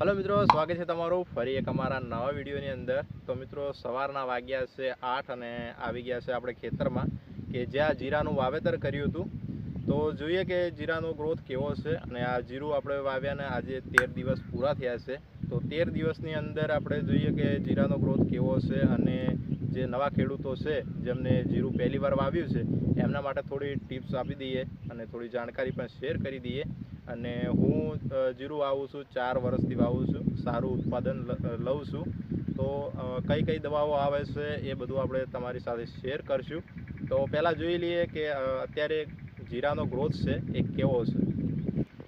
Hello મિત્રો, સ્વાગત છે તમારું ફરી એક અમારા નવા વિડીયોની અંદર. તો મિત્રો, સવારના વાગ્યા છે આઠ અને આવી ગયા છે આપણે ખેતરમાં કે જ્યાં જીરાનું વાવેતર કર્યું હતું. તો જોઈએ કે જીરાનો ગ્રોથ કેવો છે અને આ જીરું આપણે વાવ્યાને આજે તેર દિવસ પૂરા થયા છે. તો તેર દિવસની અંદર આપણે જોઈએ કે જીરાનો ગ્રોથ કેવો છે અને જે નવા ખેડૂતો છે, જેમને જીરું પહેલી વાર વાવ્યું છે, એમના માટે થોડી ટિપ્સ આપી દઈએ અને થોડી જાણકારી પણ શેર કરી દઈએ. અને હું જીરું વાવું છું, ચાર વર્ષથી વાવું છું, સારું ઉત્પાદન લઉં છું. તો કઈ કઈ દવાઓ આવે છે એ બધું આપણે તમારી સાથે શેર કરશું. તો પહેલાં જોઈ લઈએ કે અત્યારે જીરાનો ગ્રોથ છે એ કેવો છે.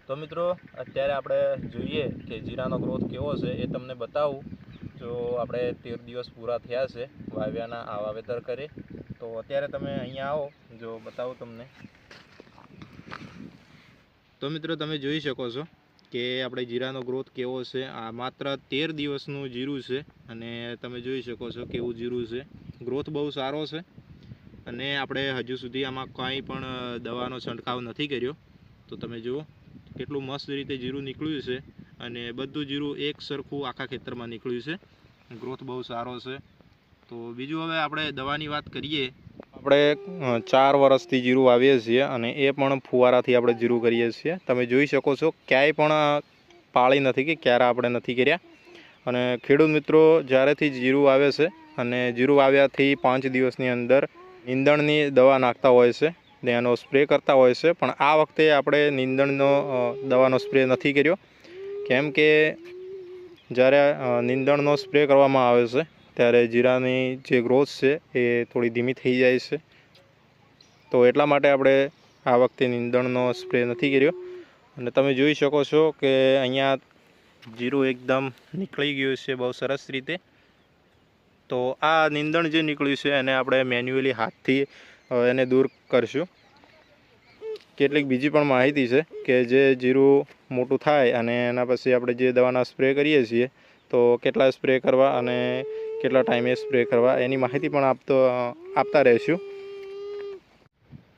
તો મિત્રો, અત્યારે આપણે જોઈએ કે જીરાનો ગ્રોથ કેવો છે એ તમને બતાવું. જો આપણે તેર દિવસ પૂરા થયા છે વાવ્યાના આ વાવેતર કરે, તો અત્યારે તમે અહીંયા આવો, જો બતાવું તમને. તો મિત્રો તમે જોઈ શકો છો કે આપણે જીરાનો ગ્રોથ કેવો છે? આ માત્ર તેર દિવસનું જીરું છે અને તમે જોઈ શકો છો કેવું જીરું છે. ગ્રોથ બહુ સારો છે અને આપણે હજુ સુધી આમાં કાંઈ પણ દવાનો છંટકાવ નથી કર્યો. તો તમે જુઓ કેટલું મસ્ત રીતે જીરું નીકળ્યું છે અને બધું જીરું એક સરખું આખા ખેતરમાં નીકળ્યું છે. ગ્રોથ બહુ સારો છે. તો બીજું હવે આપણે દવાની વાત કરીએ આપણે ચાર વર્ષથી જીરું વાવીએ છીએ અને એ પણ ફુવારાથી આપણે જીરું કરીએ છીએ. તમે જોઈ શકો છો, ક્યાંય પણ પાળી નથી કે ક્યારે આપણે નથી કર્યા. અને ખેડૂત મિત્રો, જ્યારેથી જીરું આવે છે અને જીરું વાવ્યાથી પાંચ દિવસની અંદર નીંદણની દવા નાખતા હોય છે, ને એનો સ્પ્રે કરતા હોય છે, પણ આ વખતે આપણે નીંદણનો દવાનો સ્પ્રે નથી કર્યો. કેમ કે જ્યારે નીંદણનો સ્પ્રે કરવામાં આવે છે ત્યારે જીરાની જે ગ્રોથ છે એ થોડી ધીમી થઈ જાય છે. તો એટલા માટે આપણે આ વખતે નીંદણનો સ્પ્રે નથી કર્યો. અને તમે જોઈ શકો છો કે અહીંયા જીરું એકદમ નીકળી ગયું છે બહુ સરસ રીતે. તો આ નીંદણ જે નીકળ્યું છે એને આપણે મેન્યુઅલી હાથથી એને દૂર કરશું. કેટલીક બીજી પણ માહિતી છે કે જે જીરું મોટું થાય અને એના પછી આપણે જે દવાના સ્પ્રે કરીએ છીએ, તો કેટલા સ્પ્રે કરવા અને કેટલા ટાઈમે સ્પ્રે કરવા, એની માહિતી પણ આપતો, આપતા રહીશું.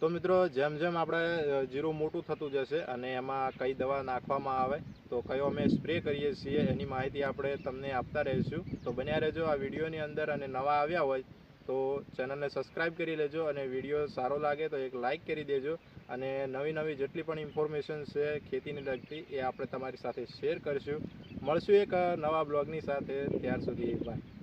તો મિત્રો, જેમ જેમ આપણે જીરું મોટું થતું જશે અને એમાં કઈ દવા નાખવામાં આવે, તો કયો અમે સ્પ્રે કરીએ છીએ, એની માહિતી આપણે તમને આપતા રહીશું. તો બન્યા રહેજો આ વિડીયોની અંદર અને નવા આવ્યા હોય, તો ચેનલને સબસ્ક્રાઈબ કરી લેજો અને વીડિયો સારો લાગે તો એક લાઈક કરી દેજો. અને નવી નવી જેટલી પણ ઇન્ફોર્મેશન છે ખેતીને લગતી, એ આપણે તમારી સાથે શેર કરીશું. મળશું એક નવા બ્લોગની સાથે. ત્યાર સુધી બાય